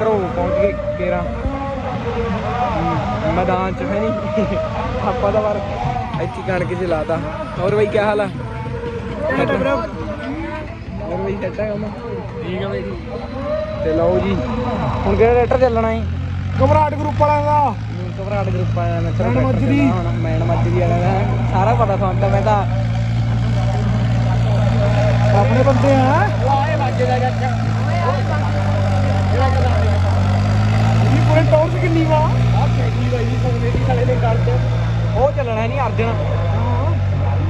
ਮਿੱਤਰੋ ਪਹੁੰਚ ਗਏ ਕੇਰਾ। ਮੈਦਾਨ ਚ ਹੈ ਨਹੀਂ ਆਪਾਂ ਦਾ ਵਾਰ ਇੱਥੇ ਕਣਕ ਚ ਲਾਤਾ। ਹੋਰ ਬਈ ਕੀ ਹਾਲ ਆ? ਹੋਰ ਬਈ ਸੈਟ ਹੈ ਕੰਮ? ਠੀਕ ਆ ਬਈ ਤੇ ਲਓ ਜੀ ਹੁਣ ਕਿਹੜਾ ਰੇਟਰ ਚੱਲਣਾ ਹੈ ਘਬਰਾਟ ਗਰੁੱਪ ਵਾਲਿਆਂ ਦਾ। ਘਬਰਾਟ ਗਰੁੱਪ ਆਇਆ ਮੈਂ ਮੈਨ ਮੱਜਰੀ। ਮੈਨ ਮੱਜਰੀ ਵਾਲਾ ਦਾ ਸਾਰਾ ਪਤਾ ਤੁਹਾਨੂੰ ਤਾਂ ਮੈਂ ਤਾਂ ਆਪਣੇ ਬੰਦੇ ਆ। ਇਹ ਪੂਰੇ ਕਿੰਨੀ ਵਾ? ਉਹ ਚੱਲਣਾ ਨਹੀਂ ਅਰਜਨ।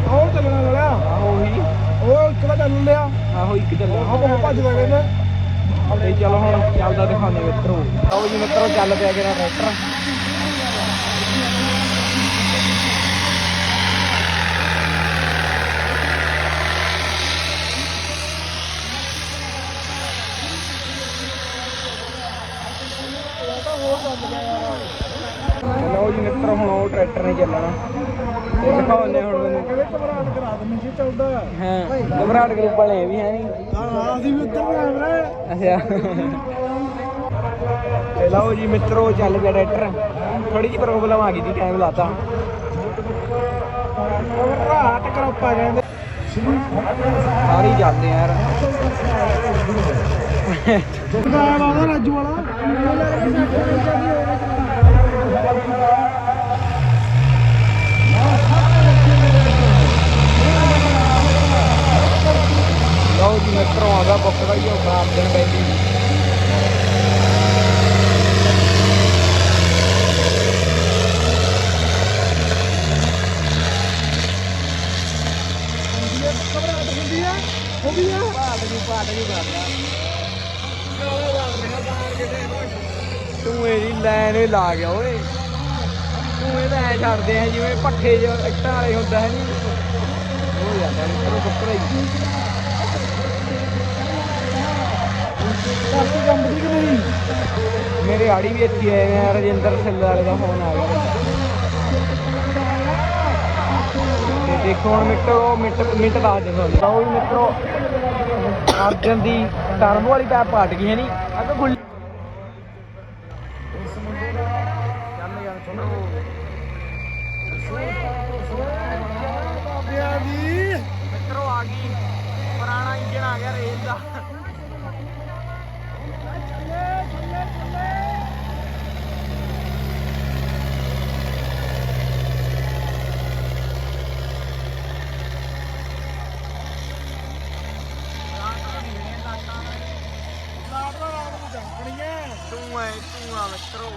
ਉਹ ਚੱਲਣਾ ਵਾਲਾ ਆਹੋ ਉਹੀ। ਉਹ ਇੱਕ ਦਾ ਚੱਲ ਲਿਆ। ਆਹੋ ਇੱਕ ਆਹ ਚੱਲਣਾ ਬਹੁਤ ਭੱਜਦਾ ਕਹਿੰਦੇ। ਤੇ ਚਲੋ ਹੁਣ ਚੱਲਦਾ ਦਿਖਾਉਂਦੇ ਮਿੱਤਰੋ। ਲਓ ਜੀ ਮਿੱਤਰੋ ਚੱਲ ਪਿਆ ਕਿਹੜਾ ਟਰੈਕਟਰ ਲਓ ਜੀ ਮਿੱਤਰੋ ਹੁਣ ਉਹ ਟਰੈਕਟਰ ਨੇ ਚੱਲਣਾ। ਤੇ ਦਿਖਾਉਂਦੇ ਹੁਣ ਮੈਨੂੰ। ਕਹਿੰਦੇ ਘਬਰਾਟ ਕਰਾ ਦਿੰਦੇ ਜੀ ਹਾਂ? ਘਬਰਾਹਟ ਗਰੁੱਪ ਵਾਲੇ ਵੀ ਹੈ ਨਹੀਂ। ਹਾਂ ਹਾਂ ਅਸੀਂ ਵੀ ਉੱਧਰ ਕੈਮਰਾ ਅੱਛਾ। ਤੇ ਲਓ ਜੀ ਮਿੱਤਰੋ ਚੱਲ ਗਿਆ ਟਰੈਕਟਰ। ਥੋੜੀ ਜਿਹੀ ਪ੍ਰੋਬਲਮ ਆ ਗਈ ਸੀ ਟਾਈਮ ਲਾਤਾ। ਘਬਰਾਟ ਕਰਪਾ ਕਹਿੰਦੇ ਸਾਰੇ ਆ ਯਾਰ। ਰਾਜੂ ਵਾਲਾ। ਲਓ ਜੀ ਮਿੱਤਰੋ ਆਗਾ ਬੁੱਕ ਦਾ ਹੀ ਉਹ ਖਰਾਬ ਦਿਨ ਪੈਂਦੀ ਹੁੰਦੀ ਆ ਹੁੰਦੀ ਆ ਪਾਟ ਜੀ ਕਰਦਾ ਤੂੰ ਇਹਦੀ ਲਾਈਨ ਹੀ ਲਾ ਗਿਆ ਓਏ। ਤੂੰ ਇਹਦਾ ਐ ਛੱਡਦੇ ਆ ਜਿਵੇਂ ਪੱਠੇ ਜੋ ਇੱਟਾਂ ਵਾਲੇ ਹੁੰਦਾ ਹੈ ਨਹੀਂ ਹੋ ਜਾਂਦਾ ਮਿੱਤਰੋ ਬੱਕਰਾ ਹੀ। ਕਾਸੀ ਕੰਮ ਕਿ ਨਹੀਂ ਮੇਰੇ ਆੜੀ ਵੀ ਇੱਥੇ ਆਏ ਨੇ ਰਜਿੰਦਰ ਸਿੰਘ ਵਾਲੇ ਦਾ ਫੋਨ ਆ ਗਿਆ। ਤੇ ਦੇਖੋ ਹੁਣ ਮਿੱਟੋ ਮਿੰਟ ਮਿੰਟ ਦੱਸ ਦੇ ਤੁਹਾਨੂੰ। ਲਓ ਜੀ ਮਿੱਤਰੋ ਅਰਜਨ ਦੀ ਟਰਮ ਵਾਲੀ ਪੈਪ ਪਾਟ ਗਈ ਹੈ ਨਹੀਂ ਅੱਗੇ ਗੁੱਲੀ ਚੱਲ ਯਾਰ ਸੁਣੋ ਬਾਬਿਆਂ ਦੀ ਮਿੱਤਰੋ ਆ ਗਈ ਪੁਰਾਣਾ ਇੰਜਨ ਆ ਗਿਆ ਰੇਲ ਦਾ ਤੂੰ ਐ ਤੂੰ ਆ ਮਿੱਤਰੋ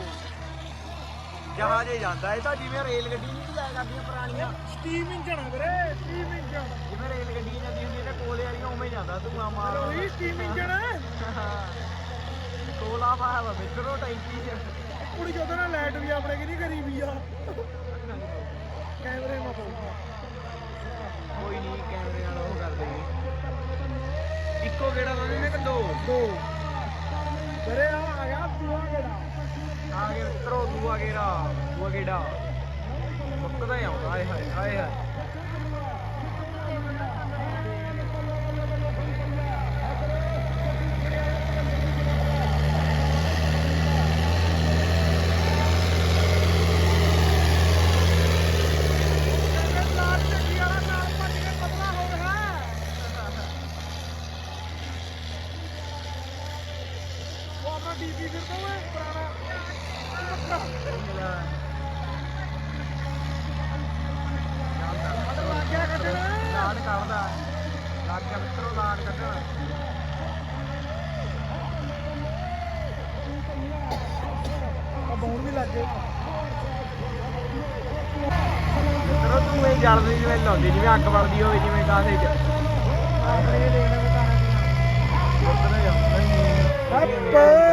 ਜਾਂਦਾ ਇਹ ਤਾਂ ਜਿਵੇਂ ਰੇਲ ਗੱਡੀ ਨਹੀਂ ਜਾਇਆ ਕਰਦੀਆਂ ਪੁਰਾਣੀਆਂ। ਸਟੀਮ ਇੰਜਣ ਆ ਵੀਰੇ ਸਟੀਮ ਇੰਜਣ ਜਿਵੇਂ ਰੇਲ ਗੱਡੀ ਜਾਂਦੀ ਹੁੰਦੀ ਹੈ ਕੋਲੇ ਵਾਲੀਆਂ ਉਵੇਂ ਜਾਂਦਾ ਤੂੰ ਆ ਮਾਰ। ਉਹੀ ਸਟੀਮ ਇੰਜਣ ਕੋਲਾ ਪਾਇਆ ਵਾ ਮਿੱਤਰੋ ਟੈਂਕੀ 'ਚ। ਕੁੜੀ ਜਦੋਂ ਨਾ ਲਾਈਟ ਵੀ ਆਪਣੇ ਕਿ ਨਹੀਂ ਕਰੀ ਵੀ ਆ। ਕੈਮਰੇ ਮਾ ਪਾਉਂਦਾ ਕੋਈ ਨਹੀਂ ਕੈਮਰੇ ਨਾਲ ਉਹ ਕਰ ਦੇਗੇ ਇੱਕੋ ਗੇੜਾ ਲਾਉਣੇ ਨੇ ਕਿ ਦੋ। ਦੋ। ਵੀਰੇ ਆ ਆ ਗਿਆ ਦੂਆ ਗੇੜਾ। ਆ ਗਿਆ ਦੂਆ ਗੇੜਾ ਦੂਆ ਗੇੜਾ। ਮੁੱਕਦਾ ਹੀ ਆਉਂਦਾ ਆਏ ਹਾਏ ਆਏ ਹਾਏ। ਲਾਲ ਫਿਰਦਾ ਓਏ ਪੁਰਾਣਾ। ਲਾਡ ਕੱਢਦਾ ਲੱਗ ਗਿਆ ਮਿੱਤਰੋ ਲਾਡ ਕੱਢਣ ਆ ਬੌਣ ਵੀ ਲੱਗ ਗਏ ਮਿੱਤਰੋ ਤੂੰ ਇਹ ਜਲਦੀ ਜਿਵੇਂ ਲਾਉਂਦੀ ਜਿਵੇਂ ਅੱਗ ਬਲਦੀ ਹੋਵੇ ਜਿਵੇਂ ਕਾਸੇ 'ਚ। ਆਪਣੇ ਦੇਖਣਾ ਬਤਾਣਾ ਨਹੀਂ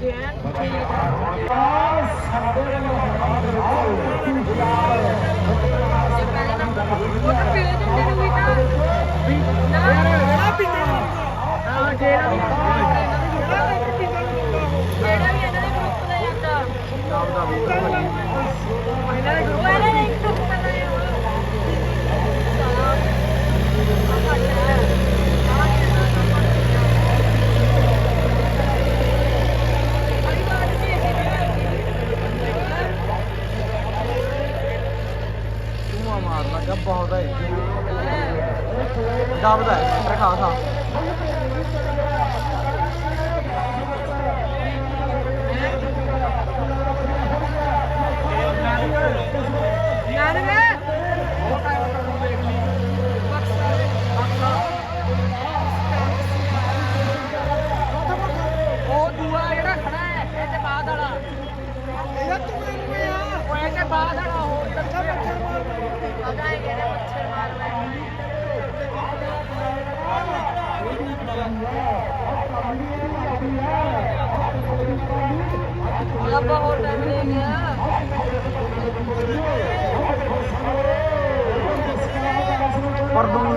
ਜੈਨ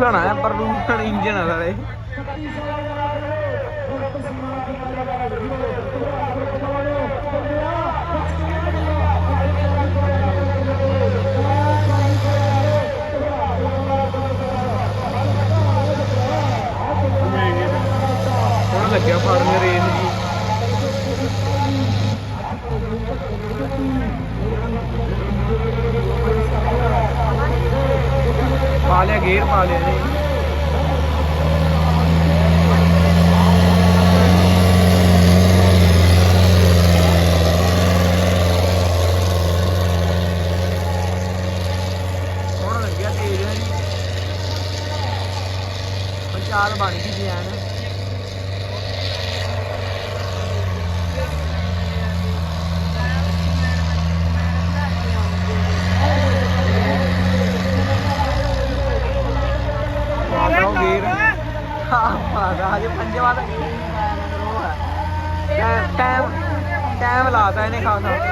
ਪ੍ਰਦੂਸ਼ਣ ਹੈ ਪ੍ਰਦੂਸ਼ਣ ਇੰਜਨ ਹੈ ਸਾਰੇ ਚਾਲ ਬਣ ਗਈ ਜੈਨ ਰਾਜੇ ਪੰਜਵਾਂ ਦਾ ਟਾਈਮ ਟਾਈਮ ਲਾਤਾ ਇਹਨੇ ਖਾਣਾ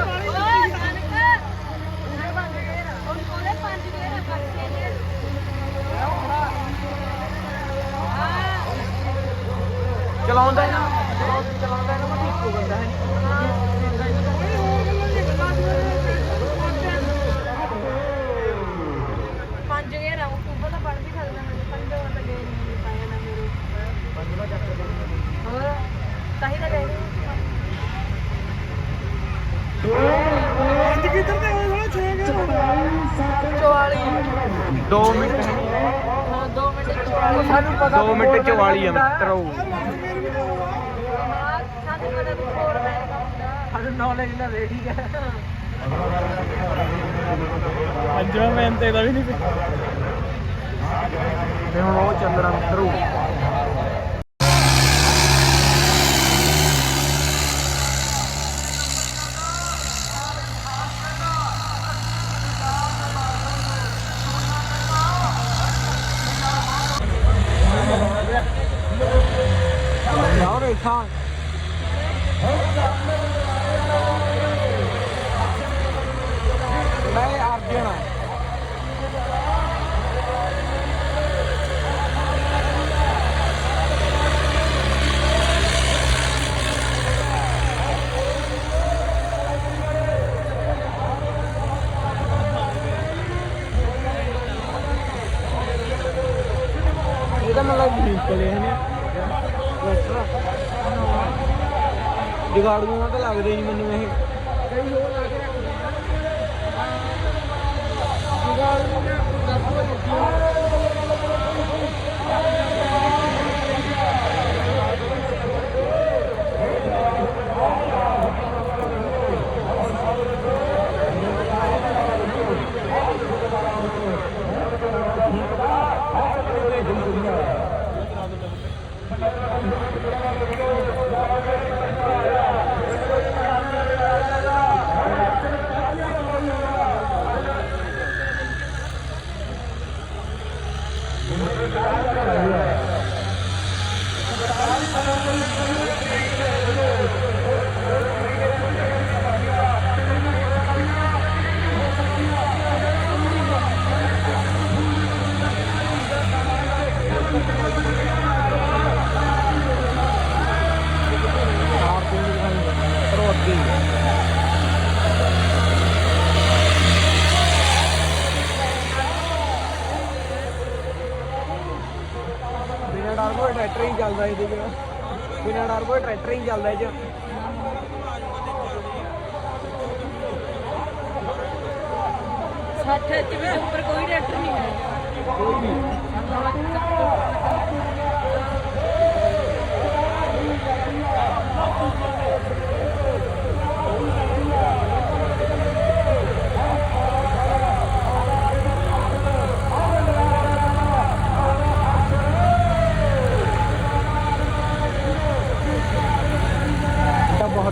ਲੱਗਦਾ ਵੀ ਨਹੀਂ ਤੇ ਹੁਣ ਉਹ ਚੰਦਰਾ ਮਿੱਤਰੋ ਪਲੇਨ ਜਗਾੜੂਆਂ ਤਾਂ ਲੱਗਦੇ ਨਹੀਂ ਮੈਨੂੰ ਇਹ। ਕਈ ਹੋਰ ਲੱਗ ਰਿਹਾ ਜਗਾੜੂਆਂ ਦੱਸੋ ਜੀ ਕੋਈ ਟਰੈਕਟਰ ਹੀ ਚੱਲਦਾ ਇਹਦੇ ਚ। ਬਿਨਾਂ ਕੋਈ ਟਰੈਕਟਰ ਹੀ ਚੱਲਦਾ ਇਹ ਚ। ਸੱਠ ਚ ਵੀ ਉੱਪਰ ਕੋਈ ਡਾਕਟਰ ਨਹੀਂ ਹੈ। ਕੋਈ ਵੀ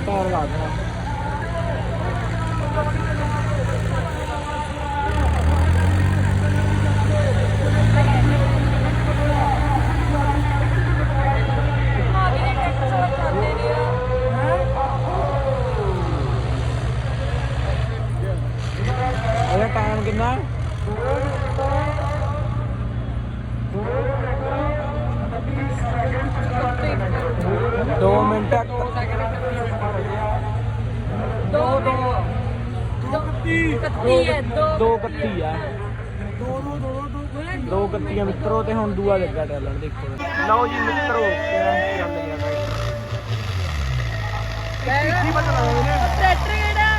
ਤਾਂ ਬਹੁਤ ਟਾਈਮ ਲੱਗਦਾ ਆ ਵੀ ਡਾਕਟਰ ਸਾਲ ਕਰਦੇ ਨੇ ਇਹਦਾ ਟਾਈਮ ਕਿੰਨਾ ਦੋ ਮਿੰਟ ਦੋ ਦੋ ਦੋ ਕੱਤੀ ਹੈ ਦੋ ਦੋ ਕੱਤੀ ਆ ਦੋ ਕੱਤੀਆਂ ਮਿੱਤਰੋ ਤੇ ਹੁਣ ਦੂਆ ਲੱਗਾ ਟੈਲੈਂਟ ਦੇਖੋ ਲਓ ਜੀ ਮਿੱਤਰੋ ਤੇਰਾ ਚੱਲ ਗਿਆ ਬਾਈ ਟਰੈਕਟਰ ਕਿਹੜਾ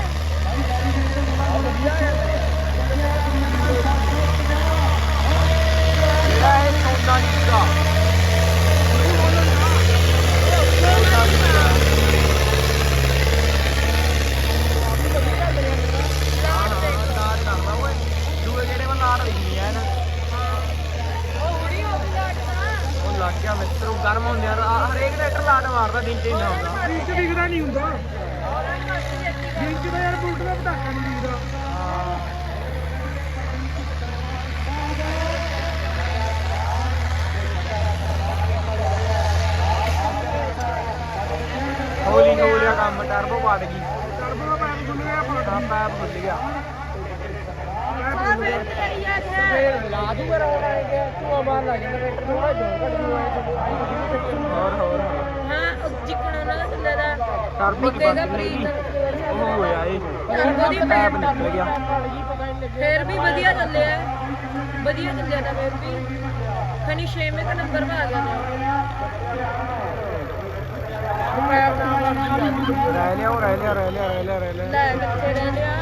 ਜਿਹੜਾ ਇਹ ਸੌਦਾ ਨਹੀਂ ਸੀਗਾ ਦੂਏ ਜਿਹੜੇ ਵੱਲ ਲਾੜ ਲਿਖਣੀ ਆ ਨਾ ਉਹ ਹੁਣੀ ਹੋ ਗਈ ਡਾਕਟਰ ਉਹ ਲੱਗ ਗਿਆ ਮਿੱਤਰੋ ਗਰਮ ਹੁੰਦੇ ਆ ਆਹ ਹਰੇਕ ਟਰੈਕਟਰ ਲਾਟ ਮਾਰਦਾ ਦਿਨ ਚ ਇੰਨਾ ਹੁੰਦਾ ਵਿੱਚ ਦਿਖਦਾ ਨਹੀਂ ਹੁੰਦਾ ਵਿੱਚ ਦਾ ਯਾਰ ਬੁਲਟ ਦਾ ਪਟਾਕਾ ਨਹੀਂ ਦਿਖਦਾ ਹੌਲੀ ਹੋ ਰਿਹਾ ਕੰਮ ਟਰਬੋ ਪਾੜ ਗਈ ਟਰਬੋ ਦਾ ਪੈਪ ਖੁੱਲ ਗਿਆ ਪੈਪ ਖੁੱਲ ਫਿਰ ਲਾ ਦੂ ਮੇਰਾ ਹੁਣ ਆਏ ਗਿਆ। ਤੂੰ ਬਾਹਰ ਲੱਗ ਜਾਂਦਾ ਟਰੈਕਟਰ ਥੋੜਾ ਜੋਰ ਘੱਟ ਜੂ ਹੋਰ ਹੋਰ। ਹਾਂ ਉਹ ਜਿੱਕਣ ਉਹਨਾਂ ਦਾ ਥੱਲੇ ਦਾ। ਟਰਬੋ ਦੀ ਨਿੱਕੇ ਦਾ ਬੰਦ ਪ੍ਰੀਤ। ਨਹੀਂ ਉਹ ਹੋਇਆ ਇਹ। ਟਰਬੋ ਦੀ ਪੈਪ ਨਿਕਲ ਗਿਆ। ਫੇਰ ਵੀ ਵਧੀਆ ਚੱਲਿਆ ਵਧੀਆ ਚੱਲਿਆ ਤਾਂ ਫੇਰ ਵੀ। ਖਣੀ 6ਵੇਂ ਕ ਨੰਬਰ 'ਤੇ ਆ ਗਿਆ ਰਹਿ ਲਿਆ ਉਹ ਰਹਿ ਲਿਆ ਰਹਿ ਲਿਆ ਰਹਿ ਲਿਆ ਰਹਿ ਲਿਆ ਲੈ ਕਿੱਥੇ ਰਹਿ ਲਿਆ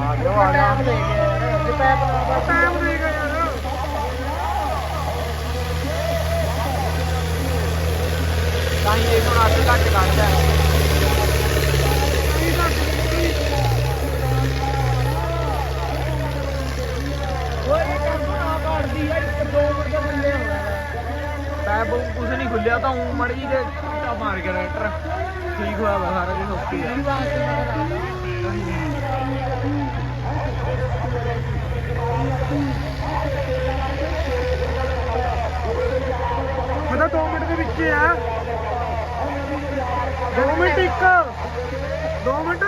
ਆ ਜਾਓ ਆ ਜਾਓ ਦੇ ਗਿਆ ਪੈਪ ਟਾਈਮ ਦੇਗਾ ਯਾਰ ਤਾਂ ਹੀ ਇਹ ਹੁਣ ਅੱਧ ਘੱਟ ਕੱਢਦਾ ਓਏ ਟਰਬੋ ਨਾ ਕਾੜਦੀ ਯਾਰ ਦੋ ਮਿੰਟ ਦੇ ਬੰਦੇ ਹੋਣਾ ਪੈਪ ਕੁਝ ਨਹੀਂ ਖੁੱਲਿਆ ਤਾਂ ਉਹ ਮੜ ਜੀ ਤੇ ਟਾ ਮਾਰ ਗਿਆ ਟਰੈਕਟਰ ਠੀਕ ਹੋਇਆ ਵਾ, ਸਾਰਾ ਕੁਝ ਓਕੇ ਆ। ਮੈਂ 2 ਮਿੰਟ ਦੇ ਵਿੱਚ ਹੀ ਆ। 2 ਮਿੰਟ ਇੱਕ। 2 ਮਿੰਟ।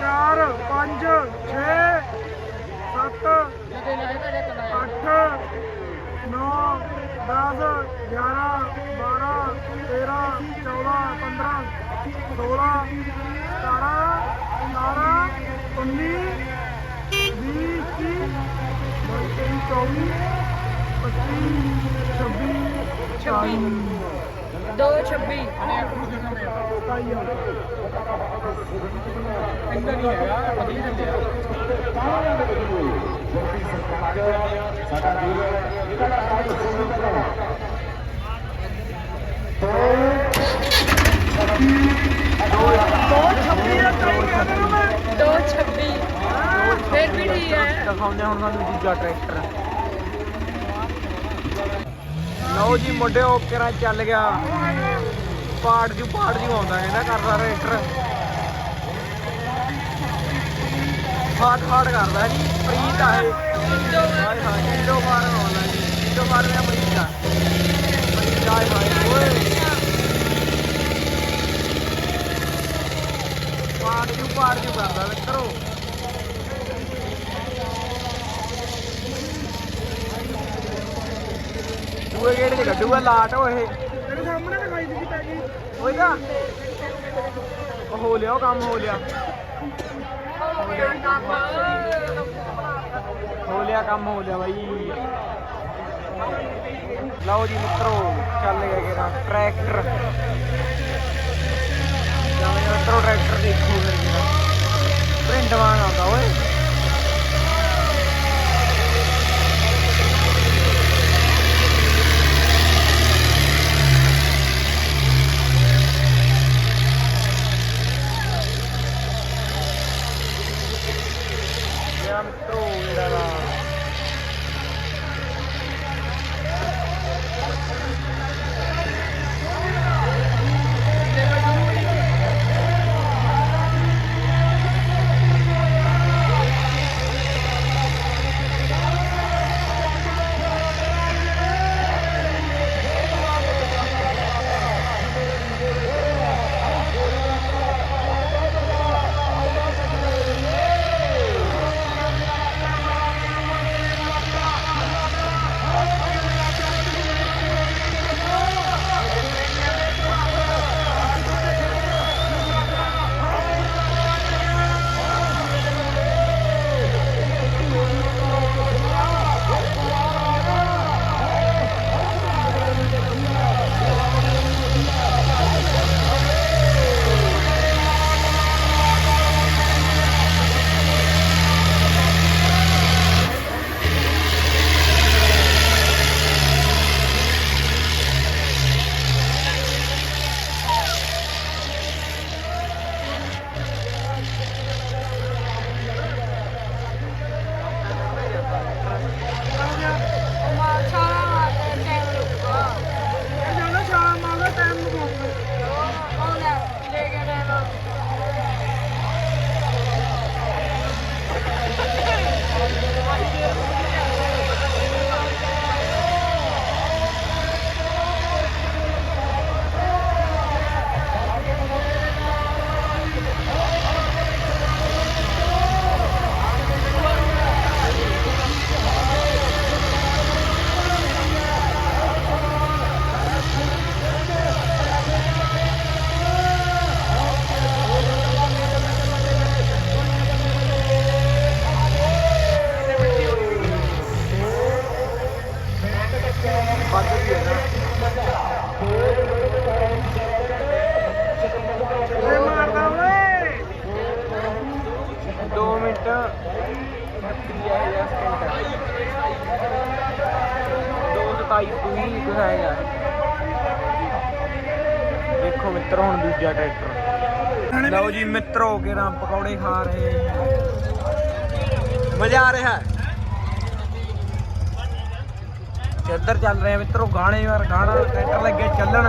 4 5 6 7 8 9 10 11 12 13 14 15 16 17 18 19 20 21 24 25 26 ਦੋ 26 ਦੋ 26 ਫੇਰ ਵੀ ਠੀਕ ਹੈ ਦਿਖਾਉਂਦੇ ਹੁਣ ਤੁਹਾਨੂੰ ਦੂਜਾ ਟਰੈਕਟਰ ਲਓ ਜੀ, ਮੁੰਡੇ ਓਕੇ ਚੱਲ ਗਿਆ। ਪਾੜ ਜੂ ਪਾੜ ਜੂ ਆਉਂਦਾ ਕਹਿੰਦਾ ਕਰਦਾ ਟਰੈਕਟਰ ਫਾਟ ਫਾਟ ਕਰਦਾ ਜੀ, ਪ੍ਰੀਤ ਆ ਇਹ। ਹਾਏ ਹਾਏ ਕਿਲੋ ਮਾਰ ਆਉਂਦਾ ਜੀ ਕਿਲੋ ਮਾਰ ਰਿਹਾ ਪ੍ਰੀਤ ਆ ਪ੍ਰੀਤ ਹਾਏ ਹਾਏ, ਓਏ। ਜੂ ਪਾੜ ਜੂ ਕਰਦਾ ਮਿੱਤਰੋ ਦੂਏ ਗੇੜ ਦੇ ਕੱਢੂਗਾ ਲਾਟ ਉਹ ਇਹ। ਤੇਰੇ ਸਾਹਮਣੇ ਲਗਾਈ ਦਿੱਤੀ ਪੈ ਗਈ ਹੋਈ ਤਾਂ ਉਹ ਹੋ ਲਿਆ ਉਹ ਕੰਮ ਹੋ ਲਿਆ। ਹੋ ਲਿਆ ਕੰਮ ਹੋ ਲਿਆ ਬਾਈ। ਲਓ ਜੀ ਮਿੱਤਰੋ ਚੱਲ ਗਿਆ ਕਿਹੜਾ ਟਰੈਕਟਰ। ਚੱਲ ਮਿੱਤਰੋ ਟਰੈਕਟਰ ਦੇਖੋ ਫਿਰ। ਕਿਰਾ ਪ੍ਰਿੰਟ ਵਾਂਗ ਆਉਂਦਾ ਓਏ ਯਾ ਲਓ ਜੀ ਮਿੱਤਰੋ ਕਿਰਾਂ ਪਕੌੜੇ ਖਾ ਰਹੇ ਮਜ਼ਾ ਆ ਰਿਹਾ ਇੱਧਰ ਚੱਲ ਰਹੇ ਮਿੱਤਰੋ ਗਾਣੇ ਯਾਰ ਗਾਣਾ ਟਰੈਕਟਰ ਲੱਗੇ ਚੱਲਣ।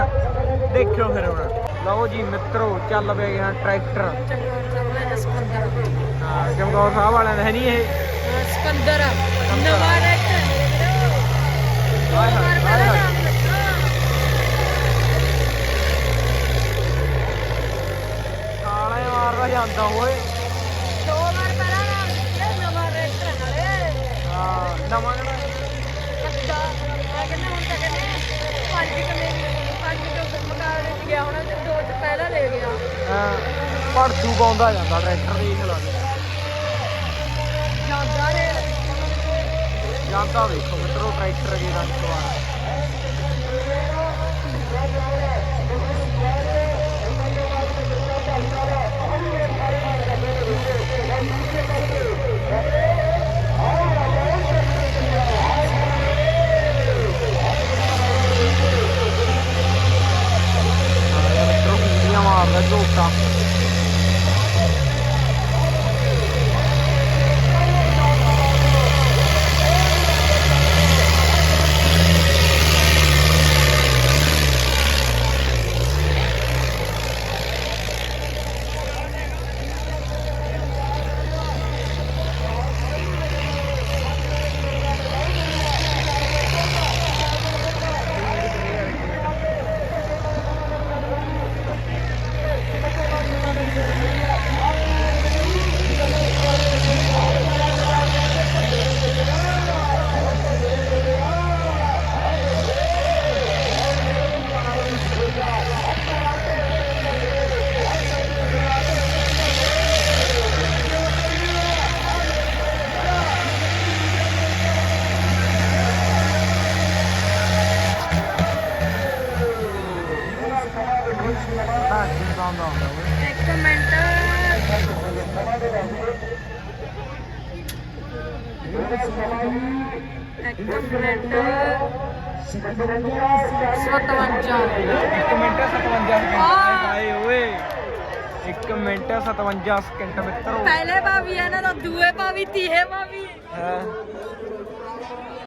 ਦੇਖਿਓ ਫਿਰ ਹੁਣ। ਲਓ ਜੀ ਮਿੱਤਰੋ ਚੱਲ ਪਏ ਗਿਆ ਟਰੈਕਟਰ। ਹਾਂ ਸਾਹਿਬ ਵਾਲਿਆਂ ਦਾ ਹੈ ਨਹੀਂ ਇਹ? ਸਕੰਦਰ। ਨਵਾਂ ਰੈਕਟਰ ਦੋ ਹਾਏ ਹਾਏ, ਵਾਰ ਹਾਏ ਪਹਿਲਾਂ ਹਾਏ। ਨਾਮ ਲੱਗਾ ਕਾਲੇ ਜਾਂਦਾ ਓਏ। ਦੋ ਵਾਰ ਪਹਿਲਾਂ ਨਵਾਂ ਰੈਕਟਰ ਨਾਲੇ। ਹਾਂ ਨਵਾਂ ਕਿਹੜਾ ਅੱਛਾ ਮੈਂ ਕਹਿੰਦਾ ਹੁਣ ਤਾਂ ਕਹਿੰਦੇ ਪੰਜ ਕਮੇ ਪੰਜ ਤੋਂ ਮੁਕਾਬਲੇ ਚ ਗਿਆ ਹੋਣਾ ਤੇ ਦੋ ਚ ਪਹਿਲਾਂ ਲੈ ਗਿਆ। ਹਾਂ ਪੜਥੂ ਪਾਉਂਦਾ ਜਾਂਦਾ ਟਰੈਕਟਰ ਜਾਂਦਾ ਰੇ ਜਾਂਦਾ ਵੇਖੋ ਮਿੱਤਰੋ ਟਰੈਕਟਰ ਦੇ ਰੰਗ ਸਵਾਰ там, на жовтах. 57 ਸਕਿੰਟ ਮਿੱਤਰੋ। ਪਹਿਲੇ ਭਾਵੀ ਇਹਨਾਂ ਦਾ ਦੂਏ ਭਾਵੀ ਤੀਏ ਭਾਵੀ। ਹਾਂ?